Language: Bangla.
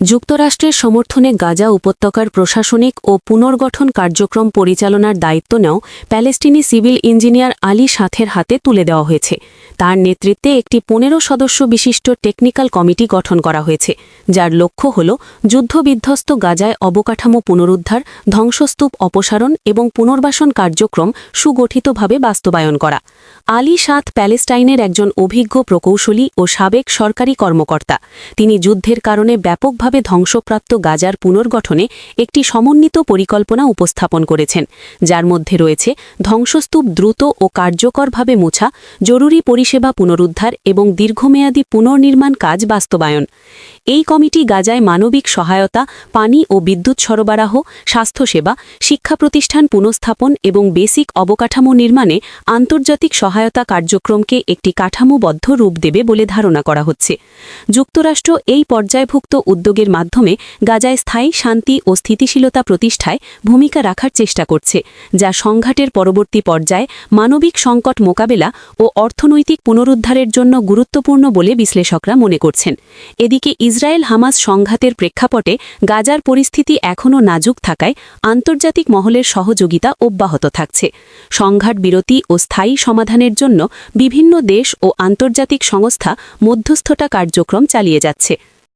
যুক্তরাষ্ট্রের সমর্থনে গাজা উপত্যকার প্রশাসনিক ও পুনর্গঠন কার্যক্রম পরিচালনার দায়িত্ব নেও প্যালেস্টিনি সিভিল ইঞ্জিনিয়ার আলী সাথের হাতে তুলে দেওয়া হয়েছে। তার নেতৃত্বে একটি পনেরো সদস্য বিশিষ্ট টেকনিক্যাল কমিটি গঠন করা হয়েছে, যার লক্ষ্য হল যুদ্ধবিধ্বস্ত গাজায় অবকাঠামো পুনরুদ্ধার, ধ্বংসস্তূপ অপসারণ এবং পুনর্বাসন কার্যক্রম সুগঠিতভাবে বাস্তবায়ন করা। আলী সাথ প্যালেস্টাইনের একজন অভিজ্ঞ প্রকৌশলী ও সাবেক সরকারি কর্মকর্তা। তিনি যুদ্ধের কারণে ব্যাপকভাবে ধ্বংসপ্রাপ্ত গাজার পুনর্গঠনে একটি সমন্বিত পরিকল্পনা উপস্থাপন করেছেন। যার মধ্যে রয়েছে ধ্বংসস্তূপ দ্রুত ও কার্যকরভাবে মোছা, জরুরি পরিষেবা পুনরুদ্ধার এবং দীর্ঘমেয়াদী পুনর্নির্মাণ কাজ বাস্তবায়ন। এই কমিটি গাজায় মানবিক সহায়তা, পানি ও বিদ্যুৎ সরবরাহ, স্বাস্থ্যসেবা, শিক্ষা প্রতিষ্ঠান পুনঃস্থাপন এবং বেসিক অবকাঠামো নির্মাণে আন্তর্জাতিক সহায়তা কার্যক্রমকে একটি কাঠামোবদ্ধ রূপ দেবে বলে ধারণা করা হচ্ছে। যুক্তরাষ্ট্র এই পর্যায়ভুক্ত উদ্যোগের মাধ্যমে গাজায় স্থায়ী শান্তি ও স্থিতিশীলতা প্রতিষ্ঠায় ভূমিকা রাখার চেষ্টা করছে, যা সংঘাটের পরবর্তী পর্যায়ে মানবিক সংকট মোকাবেলা ও অর্থনৈতিক পুনরুদ্ধারের জন্য গুরুত্বপূর্ণ বলে বিশ্লেষকরা মনে করছেন। এদিকে ইসরায়েল হামাস সংঘাতের প্রেক্ষাপটে গাজার পরিস্থিতি এখনও নাজুক থাকায় আন্তর্জাতিক মহলের সহযোগিতা অব্যাহত থাকছে। সংঘাট বিরতি ও স্থায়ী সমাধানের জন্য বিভিন্ন দেশ ও আন্তর্জাতিক সংস্থা মধ্যস্থতা কার্যক্রম চালিয়ে যাচ্ছে।